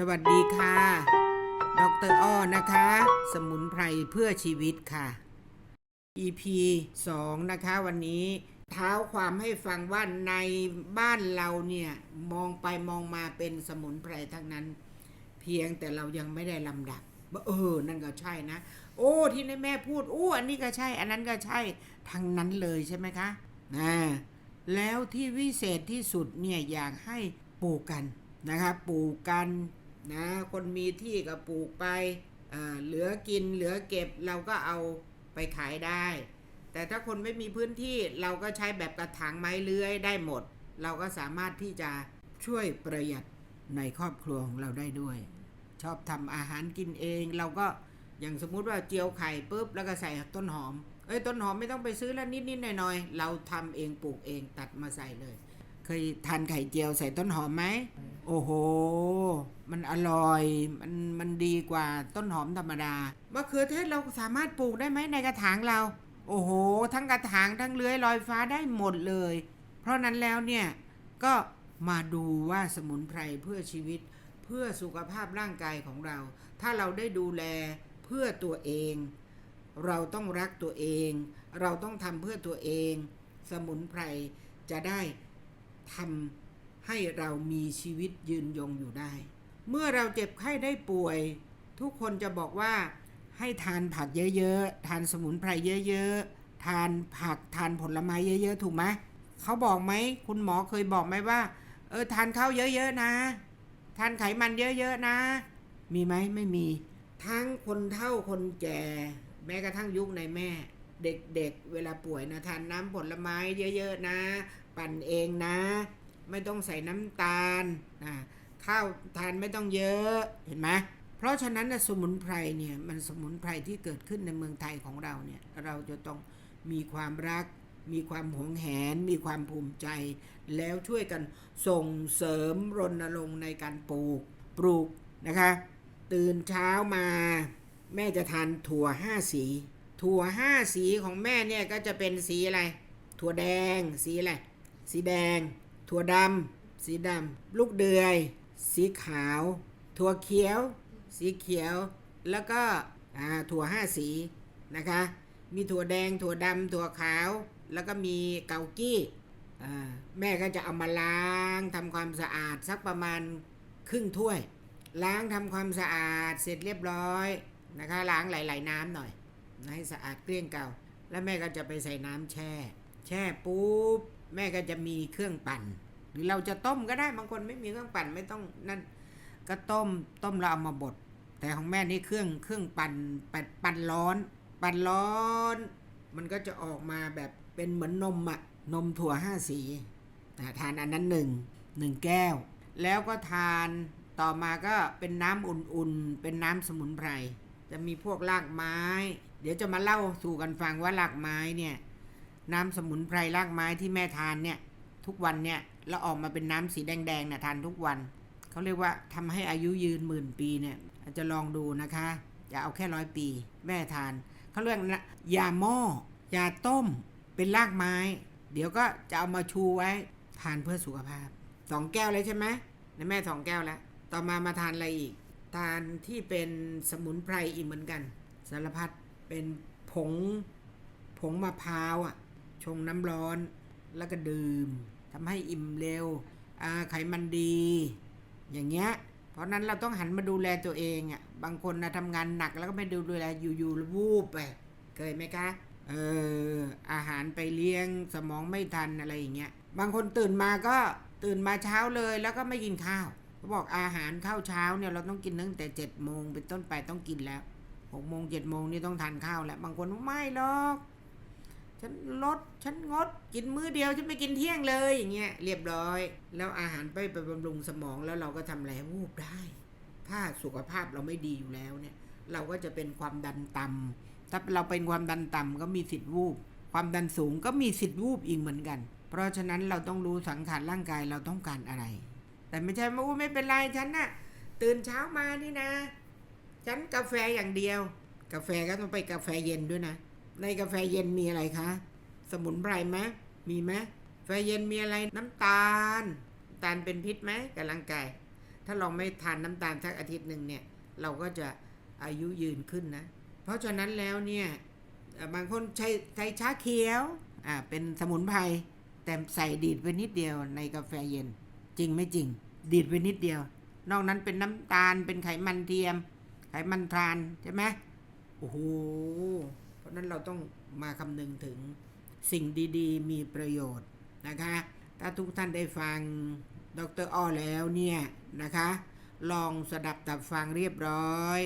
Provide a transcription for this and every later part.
สวัสดีค่ะ ดรอ้อนะคะ สมุนไพรเพื่อชีวิตค่ะ EP 2 นะคะ วันนี้เท้าความให้ฟังว่าในบ้านเราเนี่ย มองไปมองมาเป็นสมุนไพรทั้งนั้น เพียงแต่เรายังไม่ได้ลำดับว่าเออ นั่นก็ใช่นะ โอ้ ที่ในแม่พูดโอ้อันนี้ก็ใช่ อันนั้นก็ใช่ ทั้งนั้นเลยใช่ไหมคะนะแล้วที่วิเศษที่สุดเนี่ยอยากให้ปลูกกันนะคะปลูกกัน นะคนมีที่ก็ปลูกไปเหลือกินเหลือเก็บเราก็เอาไปขายได้ แต่ถ้าคนไม่มีพื้นที่เราก็ใช้แบบกระถางไม้เลื้อยได้หมด เราก็สามารถที่จะช่วยประหยัดในครอบครัวของเราได้ด้วย ชอบทำอาหารกินเอง เราก็อย่างสมมุติว่าเจียวไข่ปุ๊บแล้วก็ใส่ต้นหอมเอ้ยต้นหอมไม่ต้องไปซื้อแล้วนิดๆหน่อยๆเราทำเองปลูกเองตัดมาใส่เลย เคยทานไข่เจียวใส่ต้นหอมไหม โอ้โห มันอร่อย มันมันดีกว่าต้นหอมธรรมดามะเขือเทศเราสามารถปลูกได้ไหมในกระถางเรา โอ้โห ทั้งกระถางทั้งเลื้อยลอยฟ้าได้หมดเลย เพราะนั้นแล้วเนี่ยก็มาดูว่าสมุนไพรเพื่อชีวิต เพื่อสุขภาพร่างกายของเรา ถ้าเราได้ดูแลเพื่อตัวเอง เราต้องรักตัวเอง เราต้องทำเพื่อตัวเอง สมุนไพรจะได้ ทำให้เรามีชีวิตยืนยงอยู่ได้ เมื่อเราเจ็บไข้ได้ป่วย ทุกคนจะบอกว่าให้ทานผักเยอะๆ ทานสมุนไพรเยอะๆ ทานผักทานผลไม้เยอะๆ ถูกไหมเขาบอกไหมคุณหมอเคยบอกไหมว่า เออทานข้าวเยอะๆนะ ทานไขมันเยอะๆนะ มีไหมไม่มี ทั้งคนเฒ่าคนแก่ แม้กระทั่งยุคในแม่ เด็กๆเวลาป่วยนะทานน้ำผลไม้เยอะๆนะ ปั่นเองนะ ไม่ต้องใส่น้ำตาลนะข้าวทานไม่ต้องเยอะเห็นไหมเพราะฉะนั้นนะสมุนไพรเนี่ยมันสมุนไพรที่เกิดขึ้นในเมืองไทยของเราเนี่ยเราจะต้องมีความรัก มีความหวงแหน มีความภูมิใจ แล้วช่วยกันส่งเสริมรณรงค์ในการปลูกปลูกนะคะ ตื่นเช้ามาแม่จะทานถั่วห้าสี ถั่วห้าสีของแม่เนี่ยก็จะเป็นสีอะไร ถั่วแดงสีอะไร สีแดง ถั่วดำ สีดำ ลูกเดือย สีขาว ถั่วเขียว สีเขียว แล้วก็ถั่วห้าสีนะคะ มีถั่วแดง ถั่วดำ ถั่วขาว แล้วก็มีเกากี้แม่ก็จะเอามาล้างทำความสะอาดสักประมาณครึ่งถ้วย ล้างทำความสะอาดเสร็จเรียบร้อยนะคะล้างไหลๆน้ำหน่อยให้สะอาดเกลี้ยงเก่า แล้วแม่ก็จะไปใส่น้ำแช่ แช่ปุ๊บ แม่ก็จะมีเครื่องปั่น หรือเราจะต้มก็ได้บางคนไม่มีเครื่องปั่นไม่ต้องนั่นก็ต้มต้มแล้วเอามาบดแต่ของแม่นี่เครื่องเครื่องปั่นปั่นปั่นร้อน ปั่นร้อน มันก็จะออกมาแบบเป็นเหมือนนมอะนมถั่วห้าสีทานอันนั้นหนึ่งหนึ่งแก้ว แล้วก็ทานต่อมาก็เป็นน้ำอุ่นๆ เป็นน้ำสมุนไพร จะมีพวกรากไม้ เดี๋ยวจะมาเล่าสู่กันฟังว่ารากไม้เนี่ย น้ำสมุนไพรรากไม้ที่แม่ทานเนี่ยทุกวันเนี่ยแล้วออกมาเป็นน้ำสีแดงๆเนี่ยทานทุกวัน เขาเรียกว่าทำให้อายุยืนหมื่นปีเนี่ยอาจจะลองดูนะคะ อย่าเอาแค่ร้อยปี แม่ทานเขาเรียกนะยาหม้อยาต้ม เป็นรากไม้ เดี๋ยวก็จะเอามาชูไว้ทานเพื่อสุขภาพสองแก้วเลยใช่ไหมในแม่สองแก้วแล้ว ต่อมามาทานอะไรอีก ทานที่เป็นสมุนไพรอีกเหมือนกัน สารพัดเป็นผงผงมะพร้าวอะ งน้ำร้อนแล้วก็ดื่มทำให้อิ่มเร็วไขมันดี อย่างเงี้ยเพราะนั้นเราต้องหันมาดูแลตัวเองอะบางคนนะทำงานหนักแล้วก็ไม่ดูแลอยู่ๆวูบไปเคยไหมคะเอออาหารไปเลี้ยงสมองไม่ทันอะไรอย่างเงี้ยบางคนตื่นมาก็ตื่นมาเช้าเลยแล้วก็ไม่กินข้าวเขาบอกอาหารข้าวเช้าเนี่ยเราต้องกินตั้งแต่เจ็ดโมงเป็นต้นไปต้องกินแล้วหกโมงเจ็ดโมงนี่ต้องทานข้าวแล้ว บางคนไม่หรอก ฉันลด ฉันงด กินมื้อเดียวฉันไม่กินเที่ยงเลยอย่างเงี้ยเรียบร้อย แล้วอาหารไปไปบำรุงสมองแล้วเราก็ทำอะไรวูบได้ ถ้าสุขภาพเราไม่ดีอยู่แล้วเนี่ย เราก็จะเป็นความดันต่ำถ้าเราเป็นความดันต่ำก็มีสิทธิ์วูบความดันสูงก็มีสิทธิ์วูบอีกเหมือนกัน เพราะฉะนั้นเราต้องรู้สังขารร่างกายเราต้องการอะไร แต่ไม่ใช่ว่าอุ๊ยไม่เป็นไรฉันน่ะตื่นเช้ามานี่นะ ฉันกาแฟอย่างเดียว กาแฟก็ต้องไปกาแฟเย็นด้วยนะ ในกาแฟเย็นมีอะไรคะ สมุนไพรไหมมีไหมกาแฟเย็นมีอะไรน้ำตาลน้ำตาลเป็นพิษไหมกับร่างกาย ถ้าเราไม่ทานน้ำตาลสักอาทิตย์หนึ่งเนี่ย เราก็จะอายุยืนขึ้นนะ เพราะฉะนั้นแล้วเนี่ยบางคนใช้ใช้ชาเขียวอ่าเป็นสมุนไพรแต่ใส่ดีดไปนิดเดียวในกาแฟเย็น จริงไม่จริง ดีดไปนิดเดียว นอกนั้นเป็นน้ำตาลเป็นไขมันเทียม ไขมันทรานใช่ไหมโอ้โห ราะนั้นเราต้องมาคำนึงถึงสิ่งดีๆ มีประโยชน์นะคะ ถ้าทุกท่านได้ฟังดรอ้อแล้วเนี่ยนะคะ ลองสดับตับฟังเรียบร้อย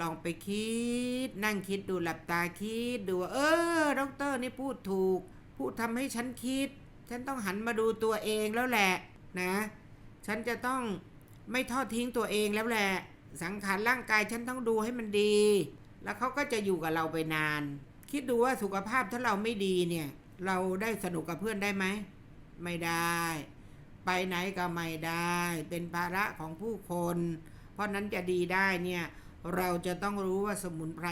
ลองไปคิดนั่งคิดดูหลับตาคิดดูเออดรนี่พูดถูก พูดทำให้ฉันคิด ฉันต้องหันมาดูตัวเองแล้วแหละนะฉันจะต้องไม่ทอดทิ้งตัวเองแล้วแหละ สังขารร่างกายฉันต้องดูให้มันดี แล้วเขาก็จะอยู่กับเราไปนาน คิดดูว่าสุขภาพถ้าเราไม่ดีเนี่ย เราได้สนุกกับเพื่อนได้ไหม ไม่ได้ ไปไหนก็ไม่ได้ เป็นภาระของผู้คน เพราะนั้นจะดีได้เนี่ย เราจะต้องรู้ว่าสมุนไพร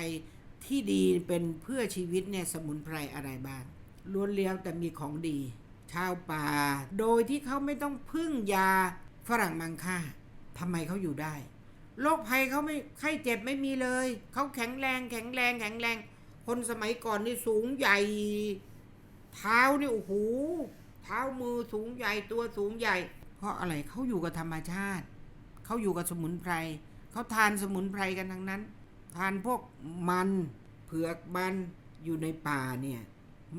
ที่ดีเป็นเพื่อชีวิตเนี่ยสมุนไพรอะไรบ้างล้วนเลี้ยวแต่มีของดี ชาวป่า โดยที่เขาไม่ต้องพึ่งยาฝรั่งมังค่าทำไมเขาอยู่ได้ โรคภัยเขาไม่ไข้เจ็บไม่มีเลย เขาแข็งแรงแข็งแรงแข็งแรง คนสมัยก่อนนี่สูงใหญ่ เท้านี่โอ้โหเท้ามือสูงใหญ่ตัวสูงใหญ่ เพราะอะไรเขาอยู่กับธรรมชาติ เขาอยู่กับสมุนไพรเขาทานสมุนไพรกันทั้งนั้น ทานพวกมันเผือกมันอยู่ในป่าเนี่ย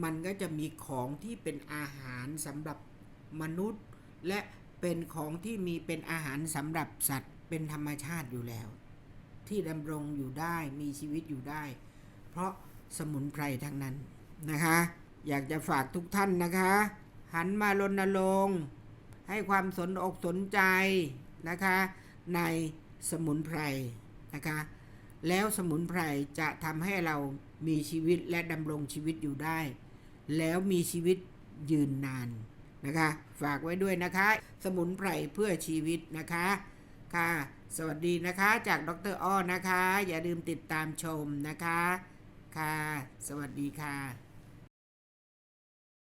มันก็จะมีของที่เป็นอาหารสำหรับมนุษย์ และเป็นของที่มีเป็นอาหารสำหรับสัตว์ เป็นธรรมชาติอยู่แล้ว ที่ดำรงอยู่ได้มีชีวิตอยู่ได้ เพราะสมุนไพรทั้งนั้นนะคะ อยากจะฝากทุกท่านนะคะ หันมารณรงค์ให้ความสนอกสนใจนะคะ ในสมุนไพรนะคะ แล้วสมุนไพรจะทำให้เรามีชีวิตและดำรงชีวิตอยู่ได้ แล้วมีชีวิตยืนนานนะคะ ฝากไว้ด้วยนะคะ สมุนไพรเพื่อชีวิตนะคะ ค่ะ สวัสดีนะคะจากดรอ้อนะคะ อย่าลืมติดตามชมนะคะ ค่ะ สวัสดีค่ะ